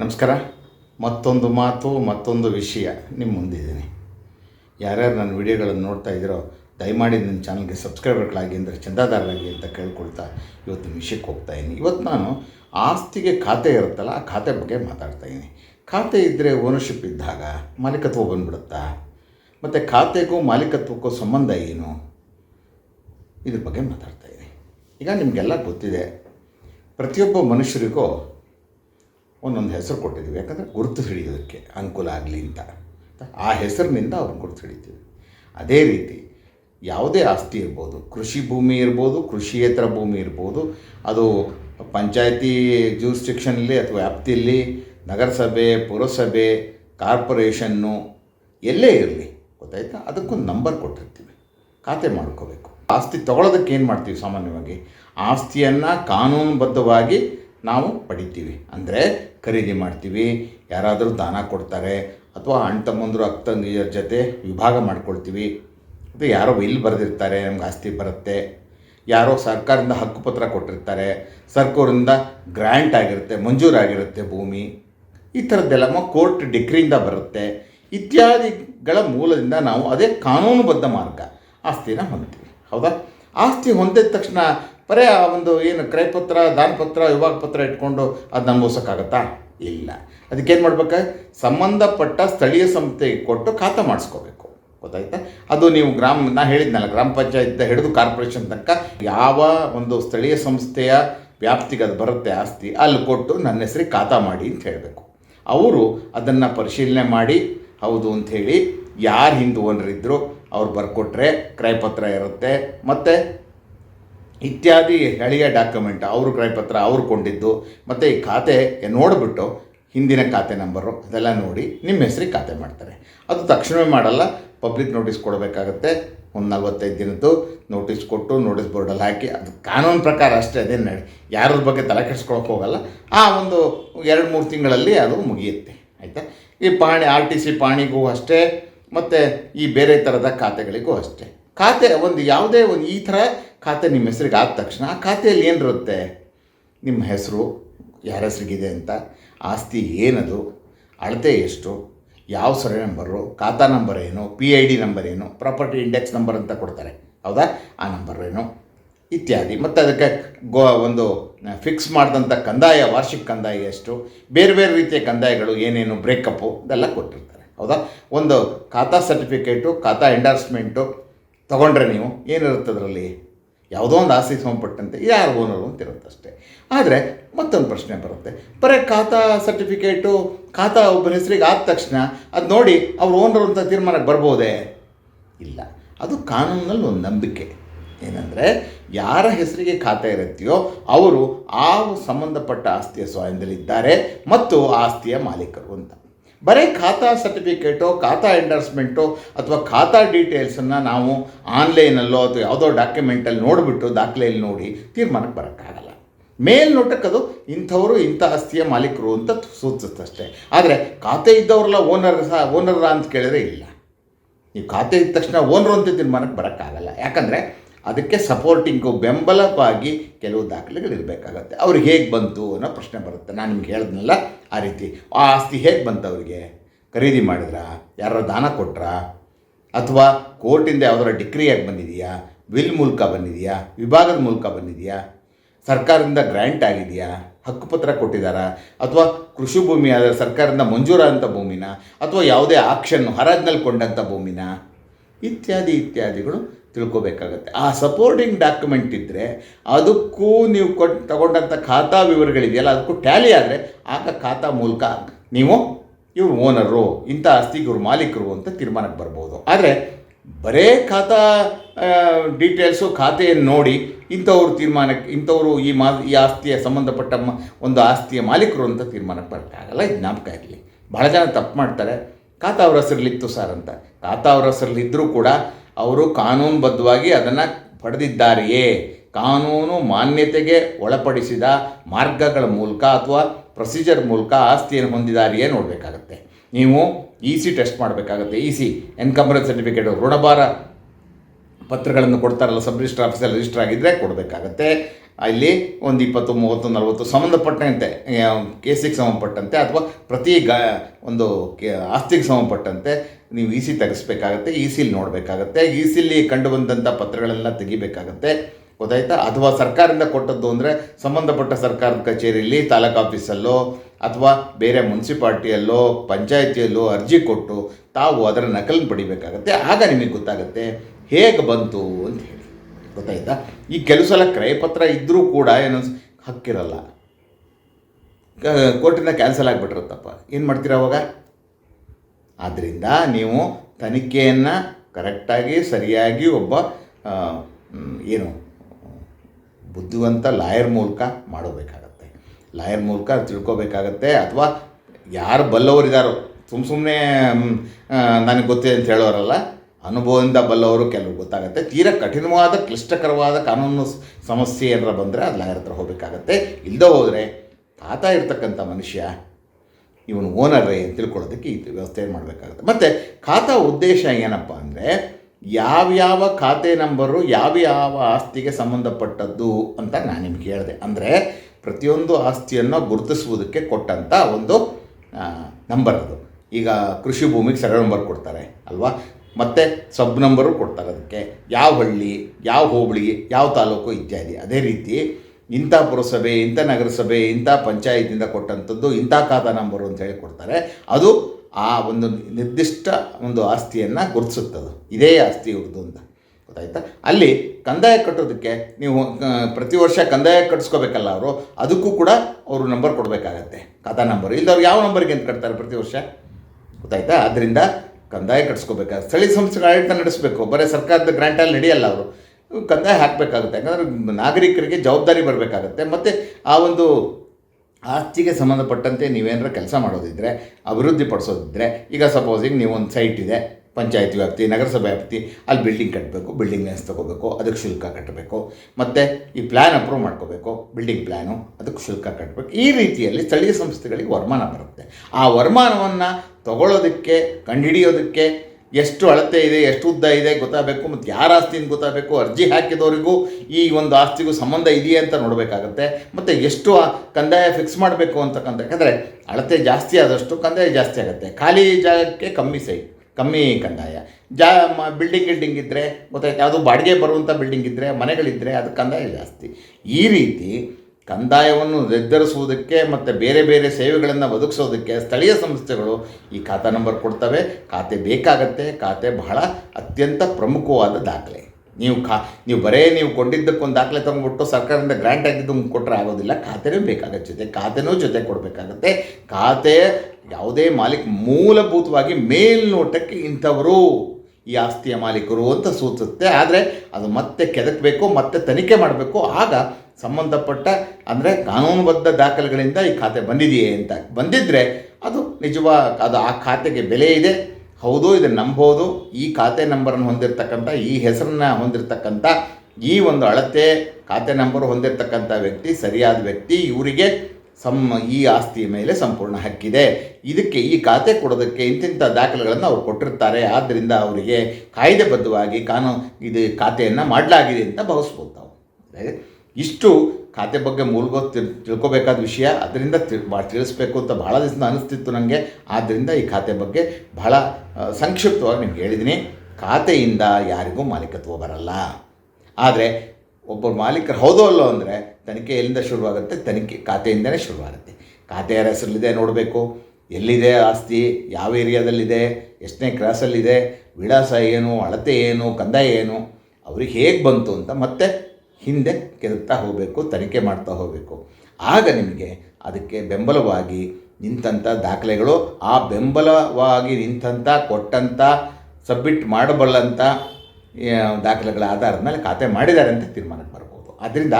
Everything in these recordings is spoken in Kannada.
ನಮಸ್ಕಾರ. ಮತ್ತೊಂದು ಮಾತು, ಮತ್ತೊಂದು ವಿಷಯ ನಿಮ್ಮ ಮುಂದಿದ್ದೀನಿ. ಯಾರ್ಯಾರು ನನ್ನ ವಿಡಿಯೋಗಳನ್ನು ನೋಡ್ತಾ ಇದ್ದೀರೋ, ದಯಮಾಡಿ ನನ್ನ ಚಾನಲ್ಗೆ ಸಬ್ಸ್ಕ್ರೈಬರ್ಗಳಾಗಿ ಅಂದರೆ ಚಂದಾದಾರರಾಗಿ ಅಂತ ಕೇಳ್ಕೊಳ್ತಾ ಇವತ್ತು ವಿಷಯಕ್ಕೆ ಹೋಗ್ತಾ ಇದ್ದೀನಿ. ಇವತ್ತು ನಾನು ಆಸ್ತಿಗೆ ಖಾತೆ ಇರುತ್ತಲ್ಲ, ಆ ಖಾತೆ ಬಗ್ಗೆ ಮಾತಾಡ್ತಾ ಇದ್ದೀನಿ. ಖಾತೆ ಇದ್ದರೆ ಓನರ್ಶಿಪ್ ಇದ್ದಾಗ ಮಾಲೀಕತ್ವ ಬಂದ್ಬಿಡುತ್ತಾ? ಮತ್ತು ಖಾತೆಗೂ ಮಾಲೀಕತ್ವಕ್ಕೂ ಸಂಬಂಧ ಏನು? ಇದ್ರ ಬಗ್ಗೆ ಮಾತಾಡ್ತಾ ಇದ್ದೀನಿ. ಈಗ ನಿಮಗೆಲ್ಲ ಗೊತ್ತಿದೆ, ಪ್ರತಿಯೊಬ್ಬ ಮನುಷ್ಯರಿಗೂ ಒಂದೊಂದು ಹೆಸರು ಕೊಟ್ಟಿದ್ದೀವಿ. ಯಾಕಂದರೆ ಗುರುತು ಹಿಡಿಯೋದಕ್ಕೆ ಅನುಕೂಲ ಆಗಲಿ ಅಂತ. ಆ ಹೆಸರಿನಿಂದ ಅವ್ರನ್ನ ಗುರುತು ಹಿಡಿತೀವಿ. ಅದೇ ರೀತಿ ಯಾವುದೇ ಆಸ್ತಿ ಇರ್ಬೋದು, ಕೃಷಿ ಭೂಮಿ ಇರ್ಬೋದು ಕೃಷಿಯೇತರ ಭೂಮಿ ಇರ್ಬೋದು, ಅದು ಪಂಚಾಯತಿ ಜ್ಯೂರಿಸ್ಟಿಕ್ಷನಲ್ಲಿ ಅಥವಾ ವ್ಯಾಪ್ತಿಯಲ್ಲಿ, ನಗರಸಭೆ, ಪುರಸಭೆ, ಕಾರ್ಪೊರೇಷನ್ನು ಎಲ್ಲೇ ಇರಲಿ, ಗೊತ್ತಾಯ್ತಾ? ಅದಕ್ಕೊಂದು ನಂಬರ್ ಕೊಟ್ಟಿರ್ತೀವಿ. ಖಾತೆ ಮಾಡ್ಕೋಬೇಕು. ಆಸ್ತಿ ತಗೊಳ್ಳೋದಕ್ಕೆ ಏನು ಮಾಡ್ತೀವಿ ಸಾಮಾನ್ಯವಾಗಿ? ಆಸ್ತಿಯನ್ನು ಕಾನೂನುಬದ್ಧವಾಗಿ ನಾವು ಪಡಿತೀವಿ. ಅಂದರೆ ಖರೀದಿ ಮಾಡ್ತೀವಿ. ಯಾರಾದರೂ ದಾನ ಕೊಡ್ತಾರೆ ಅಥವಾ ಅಣ್ಣ ತಮ್ಮಂದರು, ಅಕ್ಕ ತಂಗಿಯರ ಜೊತೆ ವಿಭಾಗ ಮಾಡ್ಕೊಳ್ತೀವಿ. ಅಥವಾ ಯಾರೋ ಇಲ್ಲಿ ಬರೆದಿರ್ತಾರೆ, ನಮ್ಗೆ ಆಸ್ತಿ ಬರುತ್ತೆ. ಯಾರೋ ಸರ್ಕಾರದಿಂದ ಹಕ್ಕುಪತ್ರ ಕೊಟ್ಟಿರ್ತಾರೆ. ಸರ್ಕಾರದಿಂದ ಗ್ರ್ಯಾಂಟ್ ಆಗಿರುತ್ತೆ ಮಂಜೂರಾಗಿರುತ್ತೆ ಭೂಮಿ. ಈ ಥರದ್ದೆಲ್ಲ ಕೋರ್ಟ್ ಡಿಗ್ರಿಯಿಂದ ಬರುತ್ತೆ. ಇತ್ಯಾದಿಗಳ ಮೂಲದಿಂದ ನಾವು ಅದೇ ಕಾನೂನುಬದ್ಧ ಮಾರ್ಗ ಆಸ್ತಿನ ಹೊಂದ್ತೀವಿ. ಹೌದಾ? ಆಸ್ತಿ ಹೊಂದಿದ ತಕ್ಷಣ ಬರೀ ಆ ಒಂದು ಏನು ಕ್ರಯಪತ್ರ, ದಾನಪತ್ರ ವಿಭಾಗ ಪತ್ರ ಇಟ್ಕೊಂಡು ಅದು ಅನುಭವಿಸೋಕ್ಕಾಗತ್ತಾ? ಇಲ್ಲ. ಅದಕ್ಕೇನು ಮಾಡ್ಬೇಕು? ಸಂಬಂಧಪಟ್ಟ ಸ್ಥಳೀಯ ಸಂಸ್ಥೆಗೆ ಕೊಟ್ಟು ಖಾತಾ ಮಾಡಿಸ್ಕೋಬೇಕು. ಗೊತ್ತಾಯ್ತಾ? ಅದು ನೀವು ಗ್ರಾಮ, ನಾ ಹೇಳಿದ್ನಲ್ಲ, ಗ್ರಾಮ ಪಂಚಾಯತ್ ಹಿಡಿದು ಕಾರ್ಪೊರೇಷನ್ ತನಕ ಯಾವ ಒಂದು ಸ್ಥಳೀಯ ಸಂಸ್ಥೆಯ ವ್ಯಾಪ್ತಿಗೆ ಅದು ಬರುತ್ತೆ ಆಸ್ತಿ, ಅಲ್ಲಿ ಕೊಟ್ಟು ನನ್ನ ಹೆಸರಿಗೆ ಖಾತಾ ಮಾಡಿ ಅಂತ ಹೇಳಬೇಕು. ಅವರು ಅದನ್ನು ಪರಿಶೀಲನೆ ಮಾಡಿ, ಹೌದು ಅಂಥೇಳಿ ಯಾರು ಹಿಂದೂ ಓನರ್ ಇದ್ದರು ಅವ್ರು ಬರ್ಕೊಟ್ರೆ ಕ್ರಯಪತ್ರ ಇರುತ್ತೆ. ಮತ್ತು ಇತ್ಯಾದಿ ಹಳೆಯ ಡಾಕ್ಯುಮೆಂಟ್ ಅವರು ಕ್ರಯಪತ್ರ ಅವ್ರು ಕೊಂಡಿದ್ದು, ಮತ್ತು ಈ ಖಾತೆ ನೋಡಿಬಿಟ್ಟು ಹಿಂದಿನ ಖಾತೆ ನಂಬರು ಅದೆಲ್ಲ ನೋಡಿ ನಿಮ್ಮ ಹೆಸ್ರಿಗೆ ಖಾತೆ ಮಾಡ್ತಾರೆ. ಅದು ತಕ್ಷಣವೇ ಮಾಡಲ್ಲ ಪಬ್ಲಿಕ್ ನೋಟಿಸ್ ಕೊಡಬೇಕಾಗತ್ತೆ. ಒಂದು ನಲ್ವತ್ತೈದು ದಿನದ್ದು ನೋಟಿಸ್ ಕೊಟ್ಟು ನೋಟಿಸ್ ಬೋರ್ಡಲ್ಲಿ ಹಾಕಿ, ಅದು ಕಾನೂನು ಪ್ರಕಾರ ಅಷ್ಟೇ, ಅದೇನು ನಡಿ ಯಾರ ಬಗ್ಗೆ ತಲೆ ಕೆಡಿಸ್ಕೊಳಕ್ಕೆ ಹೋಗಲ್ಲ. ಆ ಒಂದು ಎರಡು ಮೂರು ತಿಂಗಳಲ್ಲಿ ಅದು ಮುಗಿಯುತ್ತೆ. ಆಯಿತಾ? ಈ ಪಾಣಿ ಆರ್ ಟಿ ಸಿ ಪಾಣಿಗೂ ಅಷ್ಟೇ, ಮತ್ತು ಈ ಬೇರೆ ಥರದ ಖಾತೆಗಳಿಗೂ ಅಷ್ಟೇ. ಖಾತೆ ಒಂದು ಯಾವುದೇ ಒಂದು ಈ ಥರ ಖಾತೆ ನಿಮ್ಮ ಹೆಸರಿಗೆ ಆದ ತಕ್ಷಣ ಆ ಖಾತೆಯಲ್ಲಿ ಏನಿರುತ್ತೆ ನಿಮ್ಮ ಹೆಸರು, ಯಾರ ಹೆಸರಿಗಿದೆ ಅಂತ, ಆಸ್ತಿ ಏನದು, ಅಳತೆ ಎಷ್ಟು, ಯಾವ ಸರ್ವೆ ನಂಬರು, ಖಾತಾ ನಂಬರ್ ಏನು ಪಿ ಐ ಡಿ ನಂಬರ್ ಏನು, ಪ್ರಾಪರ್ಟಿ ಇಂಡೆಕ್ಸ್ ನಂಬರ್ ಅಂತ ಕೊಡ್ತಾರೆ. ಹೌದಾ? ಆ ನಂಬರ್ ಏನು? ಇತ್ಯಾದಿ. ಮತ್ತು ಅದಕ್ಕೆ ಗೋ, ಒಂದು ಫಿಕ್ಸ್ ಮಾಡಿದಂಥ ಕಂದಾಯ, ವಾರ್ಷಿಕ ಕಂದಾಯ ಎಷ್ಟು, ಬೇರೆ ಬೇರೆ ರೀತಿಯ ಕಂದಾಯಗಳು ಏನೇನು ಬ್ರೇಕಪ್ಪು ಇದೆಲ್ಲ ಕೊಟ್ಟಿರ್ತಾರೆ. ಹೌದಾ? ಒಂದು ಖಾತಾ ಸರ್ಟಿಫಿಕೇಟು ಖಾತಾ ಎಂಡಾರ್ಸ್ಮೆಂಟು ತೊಗೊಂಡ್ರೆ ನೀವು ಏನಿರುತ್ತೆ ಅದರಲ್ಲಿ? ಯಾವುದೋ ಒಂದು ಆಸೆಗೆ ಸಂಬಂಧಪಟ್ಟಂತೆ ಯಾರು ಓನರು ಅಂತ ಇರುತ್ತೆ ಅಷ್ಟೇ ಆದರೆ ಮತ್ತೊಂದು ಪ್ರಶ್ನೆ ಬರುತ್ತೆ. ಬರೀ ಖಾತಾ ಸರ್ಟಿಫಿಕೇಟು, ಖಾತಾ ಒಬ್ಬನ ಹೆಸರಿಗೆ ಆದ ತಕ್ಷಣ ಅದು ನೋಡಿ ಅವ್ರು ಓನರು ಅಂತ ತೀರ್ಮಾನಕ್ಕೆ ಬರ್ಬೋದೇ? ಇಲ್ಲ. ಅದು ಕಾನೂನಲ್ಲಿ ಒಂದು ನಂಬಿಕೆ. ಏನಂದರೆ ಯಾರ ಹೆಸರಿಗೆ ಖಾತೆ ಇರುತ್ತೆಯೋ ಅವರು ಆ ಸಂಬಂಧಪಟ್ಟ ಆಸ್ತಿಯ ಸ್ವಾಯಂದಲ್ಲಿದ್ದಾರೆ ಮತ್ತು ಆಸ್ತಿಯ ಮಾಲೀಕರು ಅಂತ. ಬರೀ ಖಾತಾ ಸರ್ಟಿಫಿಕೇಟು ಖಾತಾ ಎಂಡರ್ಸ್ಮೆಂಟು ಅಥವಾ ಖಾತಾ ಡೀಟೇಲ್ಸನ್ನು ನಾವು ಆನ್ಲೈನಲ್ಲೋ ಅಥವಾ ಯಾವುದೋ ಡಾಕ್ಯುಮೆಂಟಲ್ಲಿ ನೋಡಿಬಿಟ್ಟು ದಾಖಲೆಯಲ್ಲಿ ನೋಡಿ ತೀರ್ಮಾನಕ್ಕೆ ಬರೋಕ್ಕಾಗಲ್ಲ. ಮೇಲ್ನೋಟಕ್ಕೆ ಅದು ಇಂಥವರು ಇಂಥ ಆಸ್ತಿಯ ಮಾಲೀಕರು ಅಂತ ಸೂಚಿಸುತ್ತಷ್ಟೇ ಆದರೆ ಖಾತೆ ಇದ್ದವರೆಲ್ಲ ಓನರ್ ಸಹ ಓನರ ಅಂತ ಕೇಳಿದ್ರೆ ಇಲ್ಲ. ನೀವು ಖಾತೆ ಇದ್ದ ತಕ್ಷಣ ಓನರು ಅಂತ ತೀರ್ಮಾನಕ್ಕೆ ಬರೋಕ್ಕಾಗಲ್ಲ. ಯಾಕಂದರೆ ಅದಕ್ಕೆ ಸಪೋರ್ಟಿಂಗು ಬೆಂಬಲವಾಗಿ ಕೆಲವು ದಾಖಲೆಗಳು ಇರಬೇಕಾಗತ್ತೆ. ಅವ್ರಿಗೆ ಹೇಗೆ ಬಂತು ಅನ್ನೋ ಪ್ರಶ್ನೆ ಬರುತ್ತೆ. ನಾನು ನಿಮ್ಗೆ ಹೇಳಿದ್ನಲ್ಲ ಆ ರೀತಿ. ಆ ಆಸ್ತಿ ಹೇಗೆ ಬಂತು ಅವರಿಗೆ ಖರೀದಿ ಮಾಡಿದ್ರಾ? ಯಾರೋ ದಾನ ಕೊಟ್ರಾ? ಅಥವಾ ಕೋರ್ಟಿಂದ ಯಾವ್ದಾರ ಡಿಕ್ರಿಯಾಗಿ ಬಂದಿದೆಯಾ? ವಿಲ್ ಮೂಲಕ ಬಂದಿದೆಯಾ? ವಿಭಾಗದ ಮೂಲಕ ಬಂದಿದೆಯಾ? ಸರ್ಕಾರದಿಂದ ಗ್ರ್ಯಾಂಟ್ ಆಗಿದೆಯಾ? ಹಕ್ಕುಪತ್ರ ಕೊಟ್ಟಿದ್ದಾರಾ ಅಥವಾ ಕೃಷಿ ಭೂಮಿ ಆದರೆ ಸರ್ಕಾರದಿಂದ ಮಂಜೂರಾದಂಥ ಭೂಮಿನ? ಅಥವಾ ಯಾವುದೇ ಆಕ್ಷನ್ ಹರಾಜ್ನಲ್ಲಿ ಕೊಂಡಂಥ ಭೂಮಿನ? ಇತ್ಯಾದಿ, ಇತ್ಯಾದಿಗಳು ತಿಳ್ಕೊಬೇಕಾಗತ್ತೆ. ಆ ಸಪೋರ್ಟಿಂಗ್ ಡಾಕ್ಯುಮೆಂಟ್ ಇದ್ದರೆ ಅದಕ್ಕೂ ನೀವು ಕೊಟ್ಟು ತಗೊಂಡಂಥ ಖಾತಾ ವಿವರಗಳಿದೆಯಲ್ಲ, ಅದಕ್ಕೂ ಟ್ಯಾಲಿ ಆದರೆ ಆಗ ಖಾತಾ ಮೂಲಕ ನೀವು ಇವ್ರು ಓನರು ಇಂಥ ಆಸ್ತಿಗೆ ಇವ್ರು ಮಾಲೀಕರು ಅಂತ ತೀರ್ಮಾನಕ್ಕೆ ಬರ್ಬೋದು. ಆದರೆ ಬರೇ ಖಾತಾ ಡೀಟೇಲ್ಸು ಖಾತೆಯನ್ನು ನೋಡಿ ಇಂಥವ್ರು ತೀರ್ಮಾನಕ್ಕೆ, ಇಂಥವರು ಈ ಮಾ, ಈ ಆಸ್ತಿಯ ಸಂಬಂಧಪಟ್ಟ ಮ, ಒಂದು ಆಸ್ತಿಯ ಮಾಲೀಕರು ಅಂತ ತೀರ್ಮಾನಕ್ಕೆ ಬರೋಕ್ಕಾಗಲ್ಲ ಇದು ಜ್ಞಾಪಕ ಇರಲಿ. ಭಾಳ ಜನ ತಪ್ಪು ಮಾಡ್ತಾರೆ. ಖಾತಾ ಅವ್ರ ಹೆಸರಲ್ಲಿತ್ತು ಸರ್ ಅಂತ. ಖಾತಾ ಅವ್ರ ಹೆಸರಲ್ಲಿದ್ದರೂ ಕೂಡ ಅವರು ಕಾನೂನುಬದ್ಧವಾಗಿ ಅದನ್ನು ಪಡೆದಿದ್ದಾರೆಯೇ? ಕಾನೂನು ಮಾನ್ಯತೆಗೆ ಒಳಪಡಿಸಿದ ಮಾರ್ಗಗಳ ಮೂಲಕ ಅಥವಾ ಪ್ರೊಸೀಜರ್ ಮೂಲಕ ಆಸ್ತಿಯನ್ನು ಹೊಂದಿದಾರೆಯೇ ನೋಡಬೇಕಾಗತ್ತೆ. ನೀವು ಇ ಸಿ ಟೆಸ್ಟ್ ಮಾಡಬೇಕಾಗತ್ತೆ. ಇ ಸಿ ಎನ್ಕಂಬರೆನ್ಸ್ ಸರ್ಟಿಫಿಕೇಟು ಋಣಭಾರ ಪತ್ರಗಳನ್ನು ಕೊಡ್ತಾರಲ್ಲ ಸಬ್ ರಿಜಿಸ್ಟರ್ ಆಫೀಸಲ್ಲಿ ರಿಜಿಸ್ಟರ್ ಆಗಿದ್ದರೆ ಕೊಡಬೇಕಾಗತ್ತೆ. ಅಲ್ಲಿ ಒಂದು ಇಪ್ಪತ್ತು, ಮೂವತ್ತು, ನಲವತ್ತು ಸಂಬಂಧಪಟ್ಟಂತೆ ಕೇಸಿಗೆ ಸಂಬಂಧಪಟ್ಟಂತೆ ಅಥವಾ ಪ್ರತಿ ಗ, ಒಂದು ಕೆ, ಆಸ್ತಿಗೆ ಸಂಬಂಧಪಟ್ಟಂತೆ ನೀವು ಇ ಸಿ ತೆಗೆಸ್ಬೇಕಾಗತ್ತೆ ಇ ಸಿಲಿ ನೋಡಬೇಕಾಗತ್ತೆ ಇ ಸಿಲಿ ಕಂಡು ಬಂದಂಥ ಪತ್ರಗಳೆಲ್ಲ ತೆಗಿಬೇಕಾಗತ್ತೆ. ಗೊತ್ತಾಯ್ತಾ? ಅಥವಾ ಸರ್ಕಾರದಿಂದ ಕೊಟ್ಟದ್ದು ಅಂದರೆ ಸಂಬಂಧಪಟ್ಟ ಸರ್ಕಾರದ ಕಚೇರಿಯಲ್ಲಿ ತಾಲೂಕು ಆಫೀಸಲ್ಲೋ ಅಥವಾ ಬೇರೆ ಮುನ್ಸಿಪಾಲ್ಟಿಯಲ್ಲೋ ಪಂಚಾಯತಿಯಲ್ಲೋ ಅರ್ಜಿ ಕೊಟ್ಟು ತಾವು ಅದರ ನಕಲನ್ನು ಪಡಿಬೇಕಾಗತ್ತೆ. ಆಗ ನಿಮಗೆ ಗೊತ್ತಾಗುತ್ತೆ ಹೇಗೆ ಬಂತು ಅಂತ ಹೇಳಿ. ಗೊತ್ತಾಯ್ತಾ? ಈ ಕೆಲವು ಸಲ ಕ್ರಯಪತ್ರ ಇದ್ದರೂ ಕೂಡ ಏನೋ ಹಕ್ಕಿರಲ್ಲ. ಕೋರ್ಟಿಂದ ಕ್ಯಾನ್ಸಲ್ ಆಗಿಬಿಟ್ಟಿರುತ್ತಪ್ಪ. ಏನು ಮಾಡ್ತೀರಾ ಅವಾಗ? ಆದ್ದರಿಂದ ನೀವು ತನಿಖೆಯನ್ನು ಕರೆಕ್ಟಾಗಿ, ಸರಿಯಾಗಿ ಒಬ್ಬ ಏನು, ಬುದ್ಧಿವಂತ ಲಾಯರ್ ಮೂಲಕ ಮಾಡಬೇಕಾಗತ್ತೆ. ಲಾಯರ್ ಮೂಲಕ ತಿಳ್ಕೋಬೇಕಾಗತ್ತೆ ಅಥವಾ ಯಾರು ಬಲ್ಲವರಿದ್ದಾರೋ ಸುಮ್ಮ ಸುಮ್ಮನೆ ನನಗೆ ಗೊತ್ತಿದೆ ಅಂತ ಹೇಳೋರಲ್ಲ, ಅನುಭವದಿಂದ ಬಲ್ಲವರು ಕೆಲವು ಗೊತ್ತಾಗುತ್ತೆ. ತೀರಾ ಕಠಿಣವಾದ, ಕ್ಲಿಷ್ಟಕರವಾದ ಕಾನೂನು ಸಮಸ್ಯೆ ಏನಾರ ಬಂದರೆ ಅದು ಲಾಯರ್ ಹತ್ರ ಹೋಗಬೇಕಾಗತ್ತೆ. ಇಲ್ಲದೆ ಹೋದರೆ ತಾತ ಇರ್ತಕ್ಕಂಥ ಮನುಷ್ಯ ಇವನು ಓನರೇ ಅಂತ ತಿಳ್ಕೊಳ್ಳೋದಕ್ಕೆ ಈ ವ್ಯವಸ್ಥೆ ಮಾಡಬೇಕಾಗುತ್ತೆ. ಮತ್ತು ಖಾತಾ ಉದ್ದೇಶ ಏನಪ್ಪ ಅಂದರೆ ಯಾವ್ಯಾವ ಖಾತೆ ನಂಬರು ಯಾವ ಯಾವ ಆಸ್ತಿಗೆ ಸಂಬಂಧಪಟ್ಟದ್ದು ಅಂತ ನಾನು ನಿಮ್ಗೆ ಹೇಳಿದೆ. ಅಂದರೆ ಪ್ರತಿಯೊಂದು ಆಸ್ತಿಯನ್ನು ಗುರುತಿಸುವುದಕ್ಕೆ ಕೊಟ್ಟಂಥ ಒಂದು ನಂಬರ್ ಅದು. ಈಗ ಕೃಷಿ ಭೂಮಿಗೆ ಸರ್ವೆ ನಂಬರ್ ಕೊಡ್ತಾರೆ ಅಲ್ವಾ? ಮತ್ತು ಸಬ್ ನಂಬರು ಕೊಡ್ತಾರೆ ಅದಕ್ಕೆ. ಯಾವ ಹಳ್ಳಿ, ಯಾವ ಹೋಬಳಿ, ಯಾವ ತಾಲೂಕು ಇತ್ಯಾದಿ. ಅದೇ ರೀತಿ ಇಂಥ ಪುರಸಭೆ, ಇಂಥ ನಗರಸಭೆ, ಇಂಥ ಪಂಚಾಯತಿಂದ ಕೊಟ್ಟಂಥದ್ದು ಇಂಥ ಖಾತಾ ನಂಬರು ಅಂತ ಹೇಳಿ ಕೊಡ್ತಾರೆ. ಅದು ಆ ಒಂದು ನಿರ್ದಿಷ್ಟ ಒಂದು ಆಸ್ತಿಯನ್ನು ಗುರುತಿಸುತ್ತದೆ. ಇದೇ ಆಸ್ತಿ ಇವ್ರದ್ದು ಅಂತ. ಗೊತ್ತಾಯ್ತಾ? ಅಲ್ಲಿ ಕಂದಾಯ ಕಟ್ಟೋದಕ್ಕೆ ನೀವು ಪ್ರತಿ ವರ್ಷ ಕಂದಾಯ ಕಟ್ಟಿಸ್ಕೋಬೇಕಲ್ಲ ಅವರು, ಅದಕ್ಕೂ ಕೂಡ ಅವರು ನಂಬರ್ ಕೊಡಬೇಕಾಗತ್ತೆ. ಖಾತಾ ನಂಬರ್. ಇಲ್ಲದವ್ರು ಯಾವ ನಂಬರ್ಗೆ ಅಂತ ಕಟ್ತಾರೆ ಪ್ರತಿ ವರ್ಷ? ಗೊತ್ತಾಯ್ತಾ? ಅದರಿಂದ ಕಂದಾಯ ಕಟ್ಸ್ಕೋಬೇಕಾಗ ಸ್ಥಳೀಯ ಸಂಸ್ಥೆಗಳ ಆಡಳಿತ ನಡೆಸಬೇಕು. ಬರೀ ಸರ್ಕಾರದ ಗ್ರ್ಯಾಂಟಲ್ಲಿ ನಡೆಯಲ್ಲ ಅವರು. ಕಂದಾಯ ಹಾಕಬೇಕಾಗುತ್ತೆ. ಯಾಕಂದರೆ ನಾಗರಿಕರಿಗೆ ಜವಾಬ್ದಾರಿ ಬರಬೇಕಾಗತ್ತೆ. ಮತ್ತು ಆ ಒಂದು ಆಸ್ತಿಗೆ ಸಂಬಂಧಪಟ್ಟಂತೆ ನೀವೇನಾರ ಕೆಲಸ ಮಾಡೋದಿದ್ದರೆ ಅಭಿವೃದ್ಧಿ ಪಡಿಸೋದಿದ್ದರೆ ಈಗ ಸಪೋಸಿಂಗ್ ನೀವೊಂದು ಸೈಟ್ ಇದೆ, ಪಂಚಾಯತ್ ವ್ಯಾಪ್ತಿ, ನಗರಸಭೆ ವ್ಯಾಪ್ತಿ, ಅಲ್ಲಿ ಬಿಲ್ಡಿಂಗ್ ಕಟ್ಟಬೇಕು ಬಿಲ್ಡಿಂಗ್ ಲೈನ್ಸ್ ತೊಗೋಬೇಕು, ಅದಕ್ಕೆ ಶುಲ್ಕ ಕಟ್ಟಬೇಕು ಮತ್ತು ಈ ಪ್ಲ್ಯಾನ್ ಅಪ್ರೂವ್ ಮಾಡ್ಕೋಬೇಕು ಬಿಲ್ಡಿಂಗ್ ಪ್ಲ್ಯಾನು ಅದಕ್ಕೆ ಶುಲ್ಕ ಕಟ್ಟಬೇಕು ಈ ರೀತಿಯಲ್ಲಿ ಸ್ಥಳೀಯ ಸಂಸ್ಥೆಗಳಿಗೆ ವರಮಾನ ಬರುತ್ತೆ. ಆ ವರಮಾನವನ್ನು ತಗೊಳ್ಳೋದಕ್ಕೆ, ಕಂಡುಹಿಡಿಯೋದಕ್ಕೆ ಎಷ್ಟು ಅಳತೆ ಇದೆ, ಎಷ್ಟು ಉದ್ದ ಇದೆ ಗೊತ್ತಾಗಬೇಕು, ಮತ್ತು ಯಾರ ಆಸ್ತಿಯಿಂದ ಗೊತ್ತಾಗಬೇಕು, ಅರ್ಜಿ ಹಾಕಿದವರಿಗೂ ಈ ಒಂದು ಆಸ್ತಿಗೂ ಸಂಬಂಧ ಇದೆಯೇ ಅಂತ ನೋಡಬೇಕಾಗತ್ತೆ. ಮತ್ತು ಎಷ್ಟು ಕಂದಾಯ ಫಿಕ್ಸ್ ಮಾಡಬೇಕು ಅಂತಕ್ಕಂಥ ಯಾಕಂದರೆ ಅಳತೆ ಜಾಸ್ತಿ ಆದಷ್ಟು ಕಂದಾಯ ಜಾಸ್ತಿ ಆಗುತ್ತೆ. ಖಾಲಿ ಜಾಗಕ್ಕೆ ಕಮ್ಮಿ ಸೈ, ಕಮ್ಮಿ ಕಂದಾಯ. ಜಾ ಮ ಬಿಲ್ಡಿಂಗ್ ಗಿಲ್ಡಿಂಗ್ ಇದ್ದರೆ ಗೊತ್ತಾಯ್ತು? ಯಾವುದು ಬಾಡಿಗೆ ಬರುವಂಥ ಬಿಲ್ಡಿಂಗ್ ಇದ್ದರೆ ಮನೆಗಳಿದ್ದರೆ ಅದು ಕಂದಾಯ ಜಾಸ್ತಿ. ಈ ರೀತಿ ಕಂದಾಯವನ್ನು ನಿರ್ಧರಿಸುವುದಕ್ಕೆ ಮತ್ತು ಬೇರೆ ಬೇರೆ ಸೇವೆಗಳನ್ನು ಒದಗಿಸೋದಕ್ಕೆ ಸ್ಥಳೀಯ ಸಂಸ್ಥೆಗಳು ಈ ಖಾತಾ ನಂಬರ್ ಕೊಡ್ತವೆ. ಖಾತೆ ಬೇಕಾಗತ್ತೆ. ಖಾತೆ ಬಹಳ ಅತ್ಯಂತ ಪ್ರಮುಖವಾದ ದಾಖಲೆ. ನೀವು ಖಾ, ನೀವು ಬರೇ ನೀವು ಕೊಂಡಿದ್ದಕ್ಕೊಂದು ದಾಖಲೆ ತೊಗೊಂಡ್ಬಿಟ್ಟು ಸರ್ಕಾರದಿಂದ ಗ್ರ್ಯಾಂಟ್ ಆಗಿದ್ದು ಕೊಟ್ಟರೆ ಆಗೋದಿಲ್ಲ. ಖಾತೆನೂ ಬೇಕಾಗತ್ತೆ. ಜೊತೆ ಖಾತೆನೂ ಜೊತೆ ಕೊಡಬೇಕಾಗತ್ತೆ. ಖಾತೆ ಯಾವುದೇ ಮಾಲೀಕ, ಮೂಲಭೂತವಾಗಿ ಮೇಲ್ನೋಟಕ್ಕೆ ಇಂಥವರು ಈ ಆಸ್ತಿಯ ಮಾಲೀಕರು ಅಂತ ಸೂಚಿಸುತ್ತೆ. ಆದರೆ ಅದು ಮತ್ತೆ ಕೆದಕಬೇಕು, ಮತ್ತೆ ತನಿಖೆ ಮಾಡಬೇಕು. ಆಗ ಸಂಬಂಧಪಟ್ಟ, ಅಂದರೆ ಕಾನೂನುಬದ್ಧ ದಾಖಲೆಗಳಿಂದ ಈ ಖಾತೆ ಬಂದಿದೆಯೇ ಅಂತ. ಬಂದಿದ್ದರೆ ಅದು ನಿಜವಾ ಅದು ಆ ಖಾತೆಗೆ ಬೆಲೆ ಇದೆ. ಹೌದು ಇದನ್ನು ನಂಬೋದು. ಈ ಖಾತೆ ನಂಬರನ್ನು ಹೊಂದಿರತಕ್ಕಂಥ, ಈ ಹೆಸರನ್ನ ಹೊಂದಿರತಕ್ಕಂಥ, ಈ ಒಂದು ಅಳತೆ ಖಾತೆ ನಂಬರ್ ಹೊಂದಿರತಕ್ಕಂಥ ವ್ಯಕ್ತಿ, ಸರಿಯಾದ ವ್ಯಕ್ತಿ, ಇವರಿಗೆ ಸಮ್ ಈ ಆಸ್ತಿಯ ಮೇಲೆ ಸಂಪೂರ್ಣ ಹಕ್ಕಿದೆ. ಇದಕ್ಕೆ ಈ ಖಾತೆ ಕೊಡೋದಕ್ಕೆ ಇಂತಿಂಥ ದಾಖಲೆಗಳನ್ನು ಅವರು ಕೊಟ್ಟಿರ್ತಾರೆ. ಆದ್ದರಿಂದ ಅವರಿಗೆ ಕಾಯ್ದೆಬದ್ಧವಾಗಿ ಕಾನೂನು ಇದು ಖಾತೆಯನ್ನು ಮಾಡಲಾಗಿದೆ ಅಂತ ಭಾವಿಸ್ಬೋದು ನಾವು. ಇಷ್ಟು ಖಾತೆ ಬಗ್ಗೆ ಮೂಲಭೂತ ತಿಳ್, ತಿಳ್ಕೊಬೇಕಾದ ವಿಷಯ, ಅದರಿಂದ ತಿಳ್ ತಿಳಿಸ್ಬೇಕು ಅಂತ ಭಾಳ ದಿವಸ ಅನಿಸ್ತಿತ್ತು ನನಗೆ ಆದ್ದರಿಂದ ಈ ಖಾತೆ ಬಗ್ಗೆ ಬಹಳ ಸಂಕ್ಷಿಪ್ತವಾಗಿ ನಿಮ್ಗೆ ಹೇಳಿದ್ದೀನಿ ಖಾತೆಯಿಂದ ಯಾರಿಗೂ ಮಾಲೀಕತ್ವ ಬರಲ್ಲ. ಆದರೆ ಒಬ್ಬರು ಮಾಲೀಕರು ಹೌದೋ ಅಲ್ಲೋ ಅಂದರೆ ತನಿಖೆ ಎಲ್ಲಿಂದ ಶುರುವಾಗುತ್ತೆ? ತನಿಖೆ, ಖಾತೆಯಿಂದನೇ ಶುರುವಾಗುತ್ತೆ. ಖಾತೆ ಯಾರ ಹೆಸರಲ್ಲಿದೆ ನೋಡಬೇಕು. ಎಲ್ಲಿದೆ ಆಸ್ತಿ? ಯಾವ ಏರಿಯಾದಲ್ಲಿದೆ? ಎಷ್ಟನೇ ಕ್ರಾಸಲ್ಲಿದೆ? ವಿಳಾಸ ಏನು? ಅಳತೆ ಏನು? ಕಂದಾಯ ಏನು? ಅವ್ರಿಗೆ ಹೇಗೆ ಬಂತು ಅಂತ ಮತ್ತೆ ಹಿಂದೆ ಕೆದಕ್ತಾ ಹೋಗಬೇಕು, ತನಿಖೆ ಮಾಡ್ತಾ ಹೋಗಬೇಕು. ಆಗ ನಿಮಗೆ ಅದಕ್ಕೆ ಬೆಂಬಲವಾಗಿ ನಿಂತಂಥ ದಾಖಲೆಗಳು, ಆ ಬೆಂಬಲವಾಗಿ ನಿಂತಂಥ ಕೊಟ್ಟಂಥ ಸಬ್ಮಿಟ್ ಮಾಡಬಲ್ಲಂಥ ದಾಖಲೆಗಳ ಆಧಾರದ ಮೇಲೆ ಖಾತೆ ಮಾಡಿದ್ದಾರೆ ಅಂತ ತೀರ್ಮಾನಕ್ಕೆ ಬರ್ಬೋದು. ಆದ್ದರಿಂದ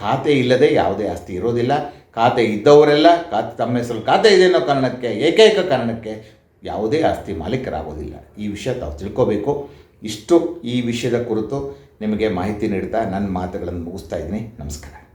ಖಾತೆ ಇಲ್ಲದೆ ಯಾವುದೇ ಆಸ್ತಿ ಇರೋದಿಲ್ಲ. ಖಾತೆ ಇದ್ದವರೆಲ್ಲ ಖಾತೆ, ತಮ್ಮ ಹೆಸರು ಖಾತೆ ಇದೆ ಅನ್ನೋ ಕಾರಣಕ್ಕೆ, ಏಕೈಕ ಕಾರಣಕ್ಕೆ ಯಾವುದೇ ಆಸ್ತಿ ಮಾಲೀಕರಾಗೋದಿಲ್ಲ. ಈ ವಿಷಯ ತಾವು ತಿಳ್ಕೋಬೇಕು. ಇಷ್ಟು ಈ ವಿಷಯದ ಕುರಿತು ನಿಮಗೆ ಮಾಹಿತಿ ನೀಡ್ತಾ ನನ್ನ ಮಾತುಗಳನ್ನು ಮುಗಿಸ್ತಾ ಇದ್ದೀನಿ. ನಮಸ್ಕಾರ.